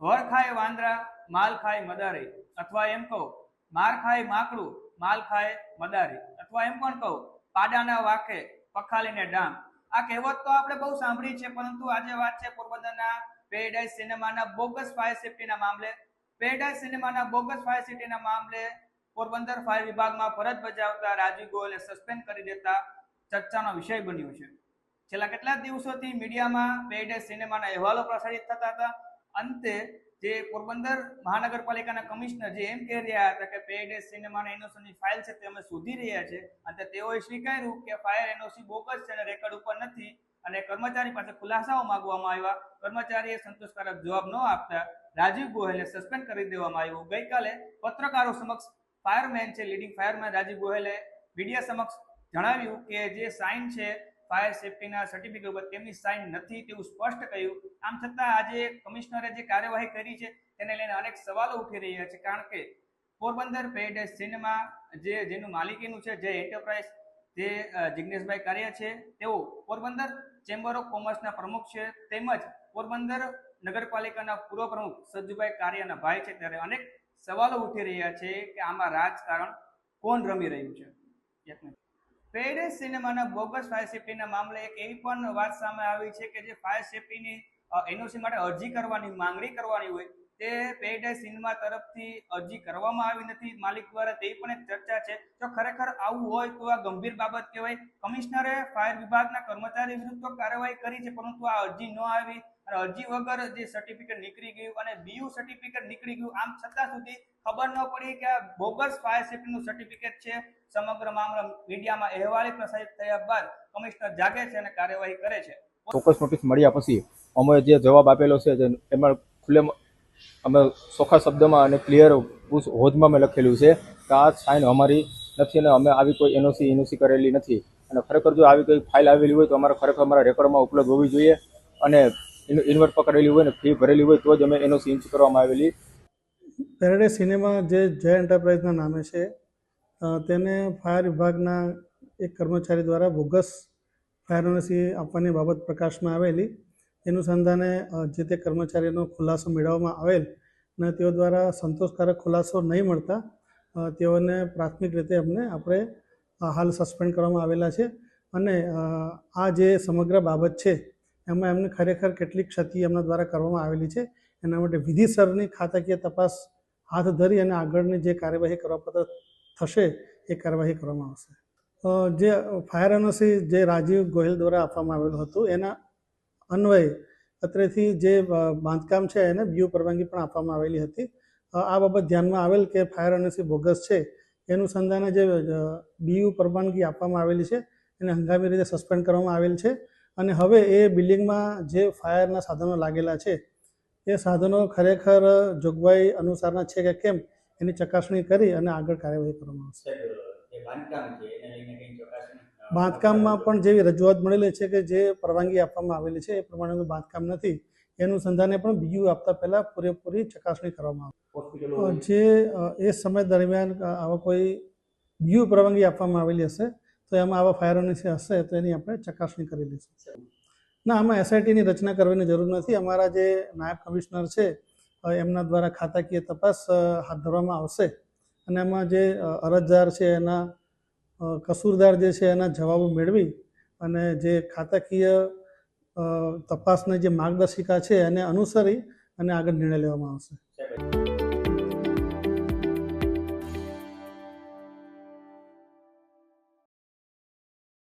વર ખાય વાંદરા, માલ ખાય મદારી. અથવા એમ કહો, માર ખાય માકડું, માલ ખાય મદારી. અથવા એમ પણ કહું, પાડાના વાકે પખાલીને ડામ. આ કહેવત તો આપણે બહુ સાંભળી છે, પરંતુ આજે વાત છે પોરબંદરના પેરેડાઇઝ સિનેમાના બોગસ ફાયર સેફટીના મામલે. પેરેડાઇઝ સિનેમાના બોગસ ફાયર સેફટીના મામલે પોરબંદર ફાયર વિભાગમાં ફરજ બજાવતા રાજીવ ગોયલે સસ્પેન્ડ કરી દેતા ચર્ચાનો વિષય બન્યો છે. છેલ્લા કેટલાક દિવસોથી મીડિયામાં પેરેડાઇઝ સિનેમાના અહેવાલો પ્રસારિત થતા હતા. અંતે જે પોરબંદર મહાનગરપાલિકાના કમિશનર જે એમ કહી રહ્યા હતા કે પેડ સિનેમાના એનઓસીની ફાઇલ છે તે અમે શોધી રહ્યા છે અને તેઓએ સ્વીકાર્યું કે ફાયર એનઓસી બોગસ છે અને રેકર્ડ ઉપર નથી અને કર્મચારી પાસે ખુલાસાઓ માંગવામાં આવ્યા. કર્મચારીએ સંતોષકારક જવાબ ન આપતા રાજીવ ગોહેલને સસ્પેન્ડ કરી દેવામાં આવ્યું. ગઈકાલે પત્રકારો સમક્ષ ફાયરમેન છે લીડિંગ ફાયરમેન રાજીવ ગોહેલે મીડિયા સમક્ષ જણાવ્યું કે જે સાઇન છે ફાયર સેફટીના સર્ટિફિકેટ ઉપર તેમની સાઇન નથી તેવું સ્પષ્ટ કહ્યું. આમ છતાં આજે કમિશનરે જે કાર્યવાહી કરી છે તેને લઈને અનેક સવાલો ઉઠી રહ્યા છે. કારણ કે પોરબંદર પેરેડાઇઝ સિનેમા જે જેનું માલિકીનું છે, જે એન્ટરપ્રાઇઝ જે જિગ્નેશભાઈ કાર્ય છે, તેઓ પોરબંદર ચેમ્બર ઓફ કોમર્સના પ્રમુખ છે. તેમજ પોરબંદર નગરપાલિકાના પૂર્વ પ્રમુખ સજ્જુભાઈ કાર્યના ભાઈ છે. ત્યારે અનેક સવાલો ઉઠી રહ્યા છે કે આમાં રાજકારણ કોણ રમી રહ્યું છે. પેરિસ સિનેમાના બોગસ ફાયર સેફટીના મામલે એક એવી પણ વાત સામે આવી છે કે જે ફાયર સેફટીની એનઓસી માટે અરજી કરવાની, માંગણી કરવાની હોય, તે પેરેડાઇઝ સિનેમા તરફથી અરજી કરવામાં આવી નથી. માલિક દ્વારા તે પણ એક ચર્ચા છે. જો ખરેખર આવું હોય તો આ ગંભીર બાબત કહેવાય. કમિશનરે ફાયર વિભાગના કર્મચારી વિરુદ્ધ તો કાર્યવાહી કરી છે, પરંતુ આ અરજી ન આવી. અને અરજી વગર જે સર્ટિફિકેટ નીકળી ગયું અને બીયુ સર્ટિફિકેટ નીકળી ગયું, આમ છતાં સુધી ખબર ન પડી કે આ બોગસ ફાયર સેફટીનું સર્ટિફિકેટ છે. સમગ્ર મામલો મીડિયામાં અહેવાલે પ્રસારિત થયા બાદ કમિશનર જાગે છે અને કાર્યવાહી કરે છે. ચોક્કસ નોટિસ મળ્યા પછી અમે જે જવાબ આપેલો છે એમાં ખુલ્લે અમે સોખા શબ્દમાં અને ક્લિયર હોદમાં મેં લખેલું છે કે આ સાઇન અમારી નથી અને અમે આવી કોઈ એનઓસી એનઓસી કરેલી નથી. અને ખરેખર જો આવી કોઈ ફાઇલ આવેલી હોય તો અમારે ખરેખર અમારા રેકોર્ડમાં ઉપલબ્ધ હોવી જોઈએ અને ઇન્વર્ટ પકડેલી હોય ને, ફી ભરેલી હોય, તો જ અમે એનઓસી ઇન્ચ કરવામાં આવેલી. પેરેડે સિનેમા જે જય એન્ટરપ્રાઇઝના નામે છે તેને ફાયર વિભાગના એક કર્મચારી દ્વારા બોગસ ફાયર એનઓસી આપવાની બાબત પ્રકાશમાં આવેલી. એનું સંધાને જે તે કર્મચારીનો ખુલાસો મેળવવામાં આવેલ અને તેઓ દ્વારા સંતોષકારક ખુલાસો નહીં મળતા તેઓને પ્રાથમિક રીતે અમને આપણે હાલ સસ્પેન્ડ કરવામાં આવેલા છે. અને આ જે સમગ્ર બાબત છે એમાં એમને ખરેખર કેટલીક ક્ષતિ એમના દ્વારા કરવામાં આવેલી છે. એના માટે વિધિસરની ખાતાકીય તપાસ હાથ ધરી અને આગળની જે કાર્યવાહી કરવા થશે એ કાર્યવાહી કરવામાં આવશે. જે ફાયર એનઓસી જે રાજીવ ગોહિલ દ્વારા આપવામાં આવેલું હતું, એના અન્વયે અત્રેથી જે બાંધકામ છે એને બીયુ પરવાનગી પણ આપવામાં આવેલી હતી. આ બાબત ધ્યાનમાં આવેલ કે ફાયર એનઓસી બોગસ છે એનું અનુસંધાને જે બીયુ પરવાનગી આપવામાં આવેલી છે, એને હંગામી રીતે સસ્પેન્ડ કરવામાં આવેલ છે. અને હવે એ બિલ્ડિંગમાં જે ફાયરના સાધનો લાગેલા છે એ સાધનો ખરેખર જોગવાઈ અનુસારના છે કે કેમ એની ચકાસણી કરી અને આગળ કાર્યવાહી કરવામાં આવશે. બાંધકામમાં પણ જેવી રજૂઆત મળેલી છે કે જે પરવાનગી આપવામાં આવેલી છે એ પ્રમાણેનું બાંધકામ નથી. એનું સંધાને પણ બીજું આપતા પહેલાં પૂરેપૂરી ચકાસણી કરવામાં આવે જે એ સમય દરમિયાન આવા કોઈ બીયુ પરવાનગી આપવામાં આવેલી હશે તો એમાં આવા ફાયરોનિસી હશે તો એની આપણે ચકાસણી કરી લઈશું. ના, આમાં એસઆઈટીની રચના કરવાની જરૂર નથી. અમારા જે નાયબ કમિશનર છે એમના દ્વારા ખાતાકીય તપાસ હાથ ધરવામાં આવશે. અને એમાં જે અરજદાર છે, એના કસૂરદાર જે છે, એના જવાબો મેળવી અને જે ખાતાકીય તપાસની જે માર્ગદર્શિકા છે, એને અનુસરી અને આગળ નિર્ણય લેવામાં આવશે.